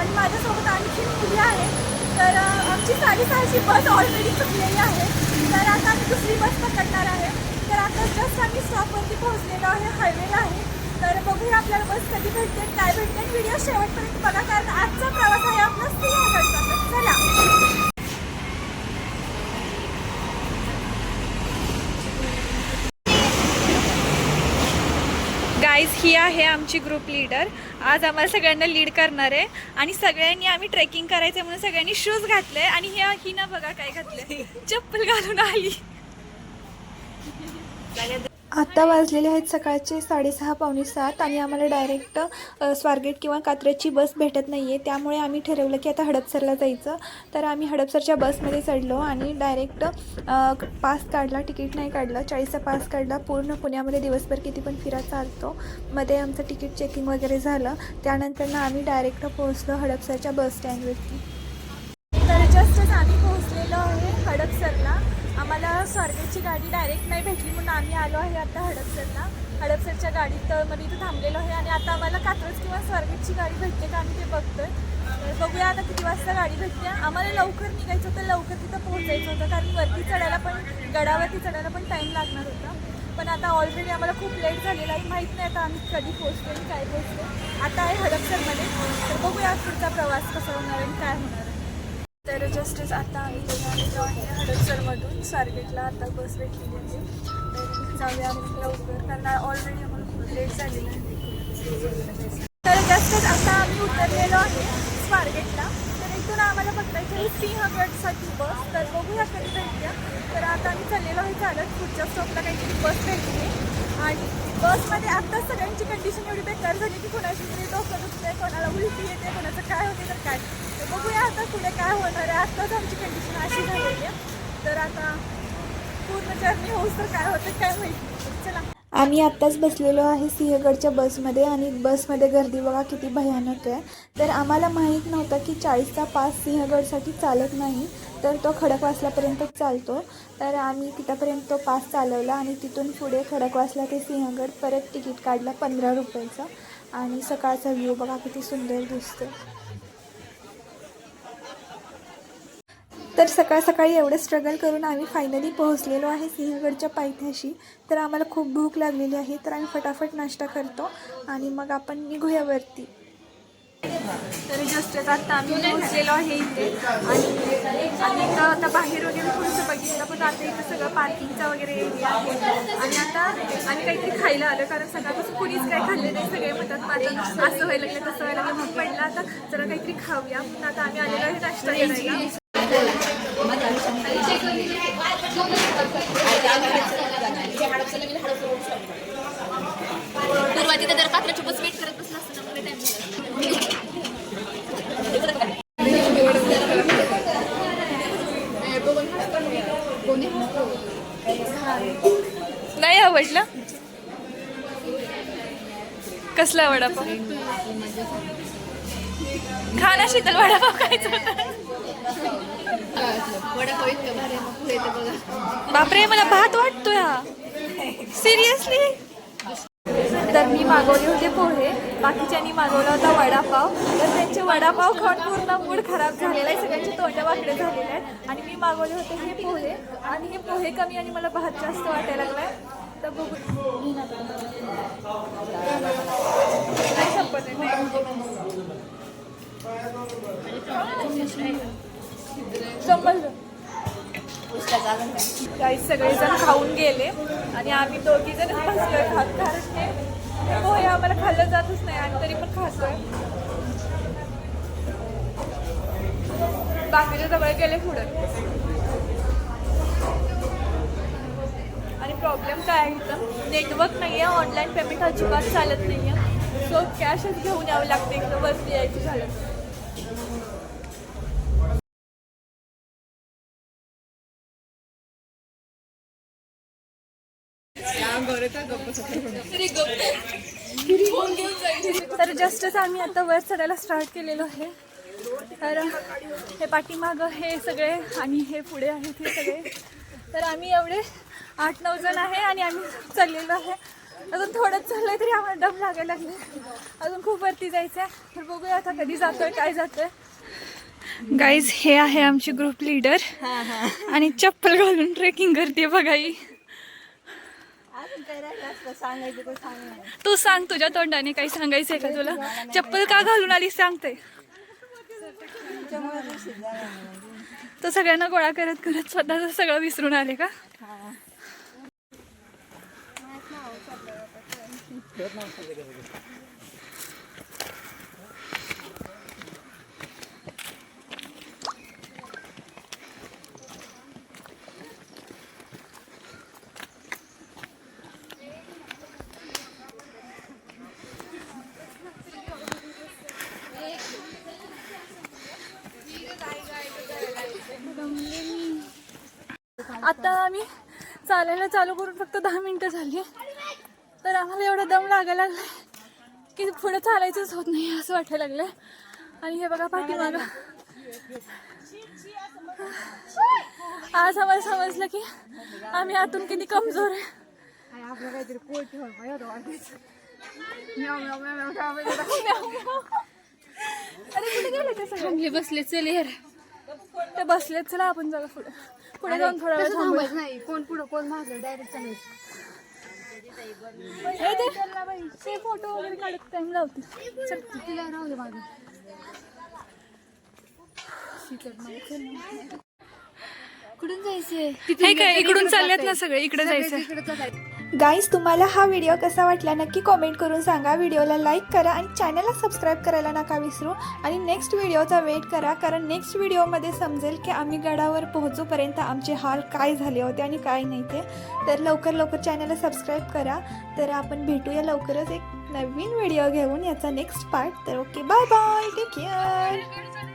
आणि माझ्यासोबत आणखी मुली आहे तर आमची साडेसहाची बस ऑलरेडी चुकलेली आहे. तर आता आम्ही दुसरी बस पकडणार आहे. तर आता जस्ट आम्ही स्टॉपवरती पोहोचलेलो आहे. हायवेला आहे. तर बघूया आपल्याला बस कधी भेटते. काय भेटते व्हिडिओ शेवटपर्यंत बघा कारण ही आहे आमची ग्रुप लीडर आज आम्हाला सगळ्यांना लीड करणार आहे. आणि सगळ्यांनी आम्ही ट्रेकिंग करायचं म्हणून सगळ्यांनी शूज घातले. आणि हे ही ना बघा काय घातले चप्पल घालून आली. आत्ता वाजलेले आहेत सकाळचे साडेसहा पावणे सात आणि आम्हाला डायरेक्ट स्वारगेट किंवा कात्र्याची बस भेटत नाही आहे त्यामुळे आम्ही ठरवलं की आता हडपसरला जायचं. तर आम्ही हडपसरच्या बसमध्ये चढलो आणि डायरेक्ट पास काढला तिकीट नाही काढलं. चाळीसचा पास काढला. पूर्ण पुण्यामध्ये दिवसभर किती पण फिरा चालतो. मध्ये आमचं तिकीट चेकिंग वगैरे झालं. त्यानंतरनं आम्ही डायरेक्ट पोहोचलो हडपसरच्या बस स्टँडवरती तर जस्टच आम्ही पोहोचलेलो आहे हडपसरला आम्हाला स्वारगेटची गाडी डायरेक्ट नाही भेटली म्हणून आम्ही आलो आहे आता हडपसरला. हडपसरच्या गाडीत मध्ये इथं थांबलेलो आहे आणि आता आम्हाला कात्रज किंवा स्वारगेटची गाडी भेटते का आम्ही ते बघतोय. बघूया आता किती वाजता गाडी भेटते. आम्हाला लवकर निघायचं होतं लवकर तिथं पोहोचायचं होतं कारण वरती चढायला पण गडावरती चढायला पण टाईम लागणार होता. पण आता ऑलरेडी आम्हाला खूप लेट झालेला आहे. माहीत नाही आता आम्ही कधी पोहोचतो आणि काय पोहोचतो आता आहे हडपसरमध्ये. तर बघूया पुढचा प्रवास कसा होणार आणि काय होणार तर जस्टच आता आम्ही निघालेलो आहे हडपसरमधून. स्वारगेटला आता बस भेटलेली आहे. तर जाऊया आपण लवकर कारण ऑलरेडी आम्हाला खूप लेट झालेलं आहे. तर जस्टच आता आम्ही उतरलेलो आहे स्वारगेटला तर इथून आम्हाला पकडायची आहे सिंहगडसाठी बस तर बघूया कधी भेटूया. तर आता आम्ही चाललेलो आहे चालत. पुढच्या स्टॉपला काहीतरी बस भेटली आणि बसमध्ये आत्ताच सगळ्यांची कंडिशन एवढी बेकार झाली की कोणाची तरी डोकं दुखते कोणाला उलटी येते कोणाचं काय होते तर काय? तर बघूया आता पुढे काय होणार आहे. आत्ताच आमची कंडिशन अशी झालेली आहे. तर आता पूर्ण जर्नी होऊस तर काय होतं काय माहिती. चला. आम्ही आत्ताच बसलेलो आहे सिंहगडच्या बसमध्ये आणि बसमध्ये गर्दी बघा किती भयानक आहे. तर आम्हाला माहीत नव्हतं की चाळीसचा पास सिंहगडसाठी चालत नाही तर तो खडकवासलापर्यंतच चालतो. तर आम्ही तिथंपर्यंत तो पास चालवला आणि तिथून पुढे खडकवासला ते सिंहगड परत तिकीट काढलं पंधरा रुपयाचं. आणि सकाळचा व्ह्यू बघा किती सुंदर दिसतो तर सकाळ सकाळी एवढं स्ट्रगल करून आम्ही फायनली पोहोचलेलो आहे सिंहगडच्या पायथ्याशी. तर आम्हाला खूप भूक लागलेली आहे तर आम्ही फटाफट नाश्ता करतो आणि मग आपण निघूया वरती. तर जस्ट आता आम्ही पोहोचलेलो आहे इथे. आणि आणि इथं आता बाहेर वगैरे थोडंसं बघितलं पण आता इथं सगळं पार्किंगचा वगैरे एरिया आहे. आणि आता आम्ही काहीतरी खायला आलं कारण सकाळपासून कुणीच काय खाल्ले नाही सगळे म्हणतात माझं असं व्हायला लागलं तसं व्हायला लागलं. मग पडलं आता जरा काहीतरी खाऊया. पण आता आम्ही आलेलो आहे नाश्ता करायला. सुरुवातीला जर कात्राची बस वेट करत बसला असतं तर टाइम नाही. आवडला? कसला वडापाव? खाना शीतल वडापाव खायचा बापरे मला भात वाटतोय हा. सिरियसली तर मी मागवले होते पोहे. बाकीच्यांनी मागवला होता वडापाव. तर त्यांचे वडापाव खाऊन पूर्ण मूड खराब झालेला आहे. सगळ्यांचे तोंड वाकडे झालेले आहेत. आणि मी मागवले होते हे पोहे. आणि हे पोहे कमी आणि मला भात जास्त वाटायला लागलाय. तर बघू. नाही संपत आहे. काही सगळेजण खाऊन गेले आणि आम्ही दोघी जण बसलोय खात कारण ते ते हो, पोहे आम्हाला खाल्लं जातच नाही आणि तरी पण खातोय. बाकीचे जवळ गेले पुढे. आणि प्रॉब्लेम काय आहे इथं? नेटवर्क नाही आहे ऑनलाईन पेमेंट अजिबात चालत नाही आहे सो कॅशच घेऊन यावं लागते इथं वरती यायची झालं. तर. तर जस्टच आम्ही आता वर चढायला स्टार्ट केलेलो आहे. तर हे पाठीमागं हे सगळे आणि हे पुढे आहेत हे सगळे. तर आम्ही एवढे आठ नऊ जण आहे आणि आम्ही चाललेलो आहे. अजून थोडंच चाललंय तरी आम्हाला दम लागायला लागले. अजून खूप वरती जायचं आहे तर बघूया आता कधी जातोय काय जातोय. गाईज हे आहे आमची ग्रुप लीडर आणि चप्पल घालून ट्रेकिंग करते बघा ही. तू सांग तुझ्या तोंडाने काही सांगायचंय का तुला? चप्पल का घालून आली सांगते. तो सगळ्यांना गोळा करत करत स्वतःच सगळं विसरून आले का? आता आम्ही चालायला चालू करून फक्त दहा मिनिटं झाली तर आम्हाला एवढा दम लागायला लागला की पुढे चालायचंच होत नाही असं वाटायला लागलं आणि हे बघा पाठीमागं. आज आम्हाला समजलं की आम्ही आतून किती कमजोर आहे. अरे कुठे गेले ते सगळे? चांगले बसले चल यार ते बसलेत चला आपण जरा पुढे. पुढे जाऊन थोडा वेळ थांबूया. नाही. कोण पुढं कोण मागं डायरेक्ट चालायचं ए, ते ते फोटो वगैरे काढत टाइम लावते. चल. तिला राहू दे मागं. कुठून जायचंय? हे काय इकडून चाललेत ना सगळे? इकडे जायचं तिकडे जायचं गाईज तुम्हाला हा व्हिडिओ कसा वाटला नक्की कॉमेंट करून सांगा. व्हिडिओला लाईक करा आणि चॅनलला सबस्क्राईब करायला नका विसरू. आणि नेक्स्ट व्हिडिओचा वेट करा कारण नेक्स्ट व्हिडिओमध्ये समजेल की आम्ही गडावर पोहोचूपर्यंत आमचे हाल काय झाले होते आणि काय नाही ते. तर लवकर लवकर चॅनलला सबस्क्राईब करा. तर आपण भेटूया लवकरच एक नवीन व्हिडिओ घेऊन याचा नेक्स्ट पार्ट तर okay bye bye take care